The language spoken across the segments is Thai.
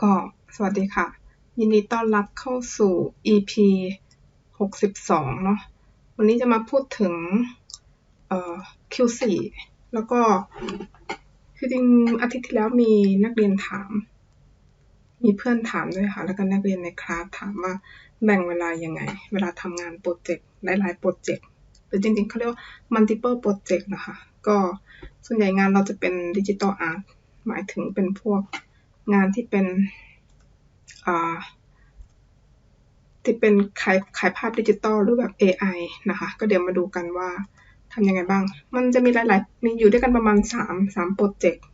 ก็สวัสดีค่ะ ยินดีต้อนรับเข้าสู่ EP 62 เนาะ วันนี้จะมาพูดถึงเอ่อ Q4 แล้วก็ คือจริงอาทิตย์ที่แล้วมีนักเรียนถาม มีเพื่อนถามด้วยค่ะ แล้วก็นักเรียนในคลาสถามว่าแบ่งเวลายังไง เวลาทำงานโปรเจกต์หลายๆโปรเจกต์หรือจริงๆเขาเรียกว่า multiple project นะคะ ก็ส่วนใหญ่งานเราจะเป็นดิจิตอลอาร์ตหมายถึงเป็นพวก งานที่เป็นที่เป็นขายขายภาพดิจิตอลหรือแบบ AI นะคะ ก็เดี๋ยวมาดูกันว่าทำยังไงบ้าง มันจะมีหลาย ๆ มีอยู่ด้วยกันประมาณ 3 3โปรเจกต์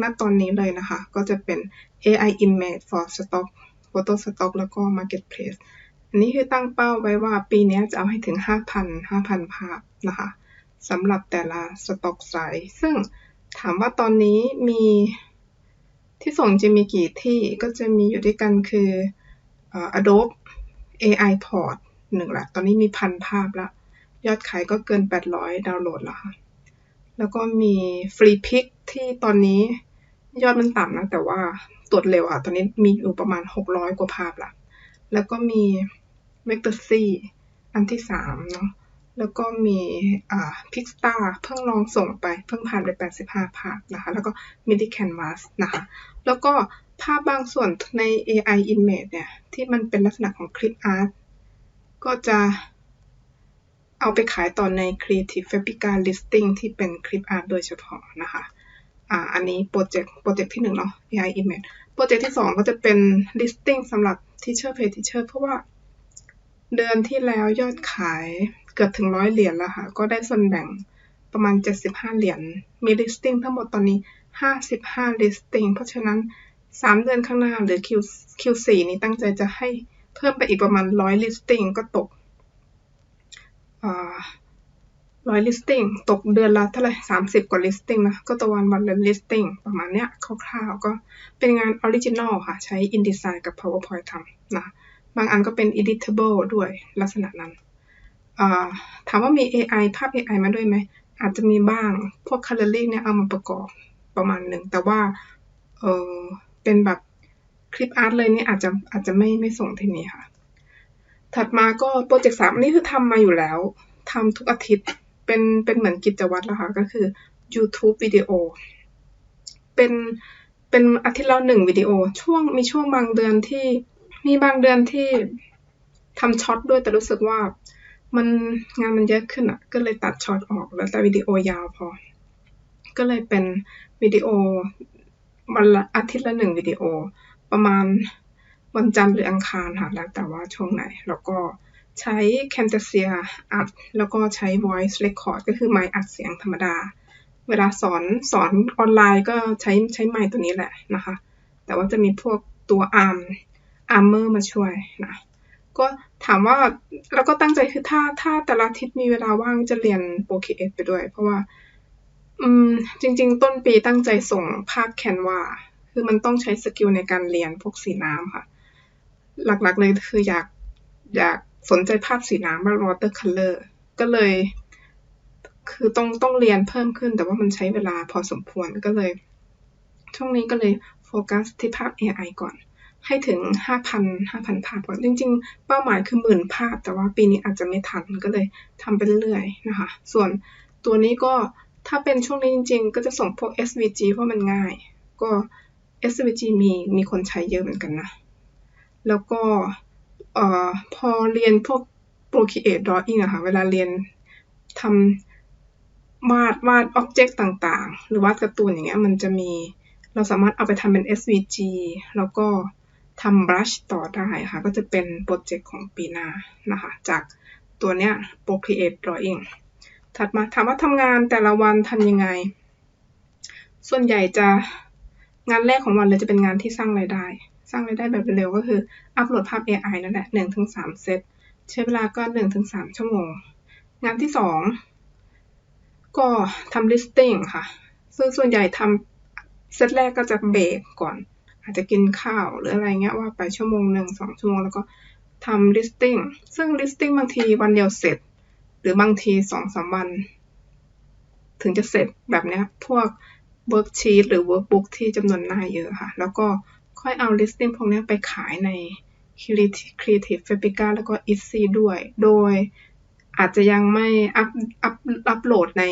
ณตอนนี้เลยนะคะ ก็จะเป็น AI image for stock photo stock แล้วก็ marketplace อันนี้คือตั้งเป้าไว้ว่าปีนี้จะเอาให้ถึง 5,000 5,000 ภาพนะคะสำหรับแต่ละสต็อกไซส์ซึ่งถามว่าตอนนี้มี ที่ส่งจะมีกี่ที่ก็จะมีอยู่ด้วยกันคือ Adobe AI Port หนึ่งละตอนนี้มีพันภาพละ ยอดขายก็เกิน 800 ดาวน์โหลดแล้วค่ะแล้วก็มี Free Pick ที่ตอนนี้ยอดมันต่ำนะ แต่ว่าตรวจเร็วอะ ตอนนี้มีอยู่ประมาณ 600 กว่าภาพละ แล้วก็มี Vector C อันที่3เนาะ แล้วก็มีอ่า Pixstar เพิ่งลองส่งไปเพิ่งผ่านไป 85 ภาพนะคะ แล้วก็ MIDI Canvas นะคะ แล้วก็ภาพบางส่วนใน AI Image เนี่ย ที่มันเป็นลักษณะของคลิปอาร์ตก็จะเอาไปขายต่อใน Creative Fabrica Listing ที่เป็นคลิปอาร์ตโดยเฉพาะนะคะอ่าอันนี้โปรเจกต์โปรเจกต์ที่1เนาะ AI Image โปรเจกต์ที่ 2 ก็จะเป็น Listing สำหรับ Teacher Pay Teacher เพราะว่า เดือนที่แล้วยอดขายเกือบถึงร้อยเหรียญแล้วค่ะ ก็ได้ส่วนแบ่งประมาณ 75 เหรียญ มี listing ทั้งหมดตอนนี้ 55 listing เพราะฉะนั้น 3 เดือนข้างหน้าหรือ Q Q4 นี้ตั้งใจจะให้เพิ่มไปอีกประมาณ 100 listing ก็ตกร้อย listing ตกเดือนละเท่าไหร่30 กว่า listing นะ ก็ตะวันวันละ listing ประมาณเนี้ยคร่าวๆ ก็เป็นงานออริจินอลค่ะ ใช้ InDesign กับ PowerPoint ทำนะ บางอันก็เป็น editable ด้วยลักษณะนั้นถามว่ามี AI ภาพ AI มาด้วยไหม อาจจะมีบ้าง พวก coloring เนี่ยเอามาประกอบประมาณหนึ่ง แต่ว่าเออเป็นแบบคลิปอาร์ตเลยนี่อาจจะอาจจะไม่ไม่ส่งที่นี่ค่ะ ถัดมาก็โปรเจกต์สามนี่คือทำมาอยู่แล้วทำทุกอาทิตย์เป็นเป็นเหมือนกิจวัตรแล้วค่ะ ก็คือ YouTube วิดีโอ เป็นเป็นอาทิตย์ละหนึ่งวิดีโอ ช่วงมีช่วงบางเดือนที่ มีบางเดือนที่ทำช็อตด้วยแต่รู้สึกว่ามันงานมันเยอะขึ้นอะ ก็เลยตัดช็อตออกแล้วแต่วิดีโอยาวพอ ก็เลยเป็นวิดีโอวันละอาทิตย์ละหนึ่งวิดีโอ ประมาณวันจันทร์หรืออังคารค่ะแล้วแต่ว่าช่วงไหน แล้วก็ใช้ Camtasia อัด แล้วก็ใช้ voice record ก็คือไมค์อัดเสียงธรรมดา เวลาสอนสอนออนไลน์ก็ใช้ใช้ไมค์ตัวนี้แหละนะคะ แต่ว่าจะมีพวกตัว arm armor มอร์มาช่วยนะก็ถามว่าแล้วก็ตั้งใจคือถ้าถ้าแต่ละอาทิตย์มีเวลาว่างจะเรียนโปรเคเอไปด้วย เพราะว่า อืม จริง ๆ ต้นปีตั้งใจส่งภาพแคนวาคือมันต้องใช้สกิลในการเรียนพวกสีน้ำค่ะ หลักๆเลยคืออยากอยากสนใจภาพสีน้ำว่าวอเตอร์คัลเลอร์ก็เลย คือต้องต้องเรียนเพิ่มขึ้น แต่ว่ามันใช้เวลาพอสมควรก็เลย ช่วงนี้ก็เลยโฟกัสที่ภาพ AI ก่อน ให้ถึง 5,000 5,000 ภาพก่อน จริง ๆ เป้าหมายคือหมื่นภาพ แต่ว่าปีนี้อาจจะไม่ทันก็เลยทำไปเรื่อยๆนะคะ ส่วนตัวนี้ก็ถ้าเป็นช่วงนี้จริง ๆ ก็จะส่งพวก SVG เพราะมันง่าย ก็ SVG มีมีคนใช้เยอะเหมือนกันนะ แล้วก็เอ่อพอเรียนพวก Procreate Drawing อะค่ะ เวลาเรียนทำวาดวาดอ็อบเจกต์ต่างๆ หรือวาดการ์ตูนอย่างเงี้ยมันจะมีเราสามารถเอาไปทำเป็น SVG แล้วก็ ทำบลัชต่อได้ค่ะ ก็จะเป็นโปรเจกต์ของปีหน้านะคะ จากตัวเนี้ย Procreate Drawing ถัดมาถามว่าทำงานแต่ละวันทำยังไง ส่วนใหญ่จะงานแรกของวันเลยจะเป็นงานที่สร้างรายได้ สร้างรายได้แบบเร็วก็คือ อัปโหลดภาพ AI นั่นแหละ1-3 เซต ใช้เวลาก็1-3 ชั่วโมง งานที่ 2 ก็ทำ listing ค่ะซึ่งส่วนใหญ่ทำเซตแรกก็จะเบรกก่อน อาจจะกินข้าวหรืออะไรเงี้ยว่าไปชั่วโมงหนึ่งสองชั่วโมงแล้วก็ทำ listing ซึ่ง listing บางทีวันเดียวเสร็จ หรือบางทีสองสามวัน ถึงจะเสร็จแบบเนี้ยพวก worksheet หรือ workbook ที่จำนวนหน้าเยอะค่ะ แล้วก็ค่อยเอา listing พวกนี้ไปขายใน Creative Fabrica แล้วก็ Etsy ด้วย โดยอาจจะยังไม่อัพอัพอัพโหลดใน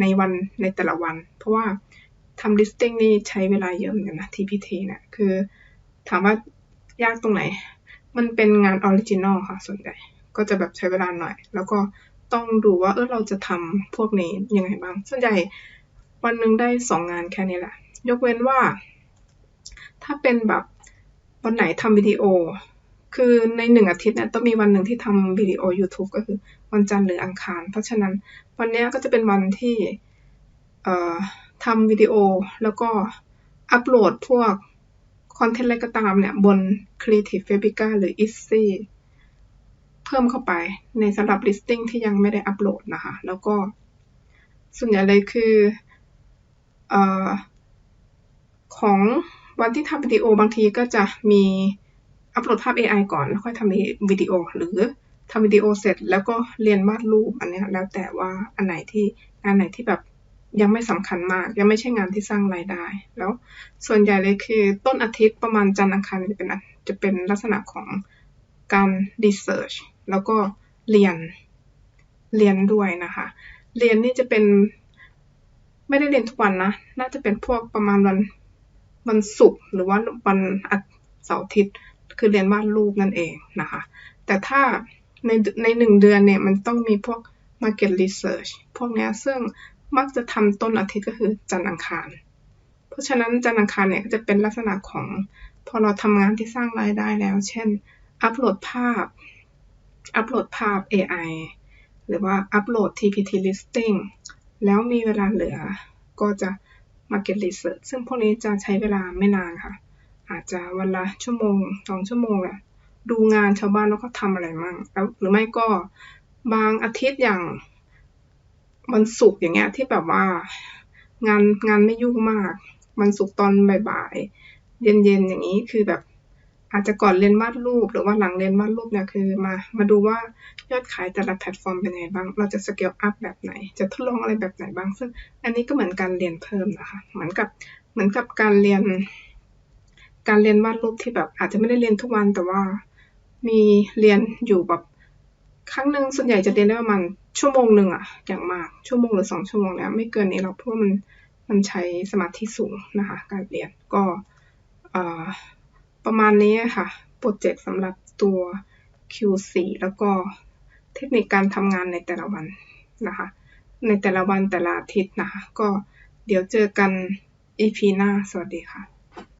ในวันในแต่ละวัน เพราะว่า ทำ listing นี่ใช้เวลาเยอะเหมือนกันนะ TPT เนี่ยคือถามว่ายากตรงไหน มันเป็นงานออริจินอลค่ะส่วนใหญ่ก็จะแบบใช้เวลาหน่อย แล้วก็ต้องดูว่าเออเราจะทำพวกนี้ยังไงบ้าง ส่วนใหญ่วันหนึ่งได้สองงานแค่นี้แหละ ยกเว้นว่า ถ้าเป็นแบบวันไหนทำวิดีโอ คือในหนึ่งอาทิตย์เนี่ยต้องมีวันหนึ่งที่ทำวิดีโอ YouTube ก็คือวันจันทร์หรืออังคาร เพราะฉะนั้นวันนี้ก็จะเป็นวันที่เอ่อ ทำวิดีโอ แล้วก็อัปโหลดพวกคอนเทนต์อะไรก็ตามเนี่ย บน Creative Fabrica หรือ Etsy เพิ่มเข้าไปในสำหรับ listing ที่ยังไม่ได้อัปโหลดนะคะ แล้วก็ส่วนใหญ่เลยคืออของวันที่ทำวิดีโอบางทีก็จะมีอัปโหลดภาพ AI ก่อนแล้วค่อยทำวิดีโอ หรือทำวิดีโอเสร็จแล้วก็เรียนวาดรูปอันนี้แล้วแต่ว่าอันไหนที่งานไหนที่แบบ ยังไม่สำคัญมาก ยังไม่ใช่งานที่สร้างรายได้ แล้วส่วนใหญ่เลยคือต้นอาทิตย์ประมาณจันทร์อังคารจะเป็นจะเป็นลักษณะของการรีเสิร์ชแล้วก็เรียนเรียนด้วยนะคะ เรียนนี่จะเป็นไม่ได้เรียนทุกวันนะ น่าจะเป็นพวกประมาณวันวันศุกร์หรือว่าวันเสาร์อาทิตย์คือเรียนวาดรูปนั่นเองนะคะ แต่ถ้าในในหนึ่งเดือนเนี่ยมันต้องมีพวก market research พวกนี้ซึ่ง มักจะทำต้นอาทิตย์ก็คือจันทร์อังคาร เพราะฉะนั้นจันทร์อังคารเนี่ยก็จะเป็นลักษณะของพอเราทำงานที่สร้างรายได้แล้ว เช่น อัปโหลดภาพ อัปโหลดภาพ AI หรือว่าอัปโหลด TPT listing แล้วมีเวลาเหลือก็จะ market research ซึ่งพวกนี้จะใช้เวลาไม่นานค่ะ อาจจะวันละชั่วโมงสองชั่วโมงแหละดูงานชาวบ้านแล้วก็ทำอะไรมั่งแล้วหรือไม่ก็บางอาทิตย์อย่าง วันศุกร์อย่างเงี้ยที่แบบว่างานงานไม่ยุ่งมากวันศุกตอนบ่ายๆเย็นๆอย่างนี้คือแบบอาจจะก่อนเรียนวาดรูปหรือว่าหลังเรียนวาดรูปเนี่ยคือมามาดูว่ายอดขายแต่ละแพลตฟอร์มเป็นไงบ้าง เราจะสเกลอัพแบบไหน จะทดลองอะไรแบบไหนบ้าง ซึ่งอันนี้ก็เหมือนการเรียนเพิ่มนะคะเหมือนกับเหมือนกับการเรียน การเรียนวาดรูปที่แบบอาจจะไม่ได้เรียนทุกวันแต่ว่ามีเรียนอยู่แบบครั้งหนึ่งส่วนใหญ่จะเรียนได้ประมาณ ชั่วโมงหนึ่งอะอย่างมากชั่วโมงหรือสองชั่วโมงเนี่ยไม่เกินนี้หรอกเพราะมันมันใช้สมาธิสูงนะคะการเรียนก็ประมาณนี้ค่ะโปรเจกต์สำหรับตัว Q4 แล้วก็เทคนิคการทำงานในแต่ละวันนะคะในแต่ละวันแต่ละอาทิตย์นะคะก็เดี๋ยวเจอกัน EP หน้า สวัสดีค่ะ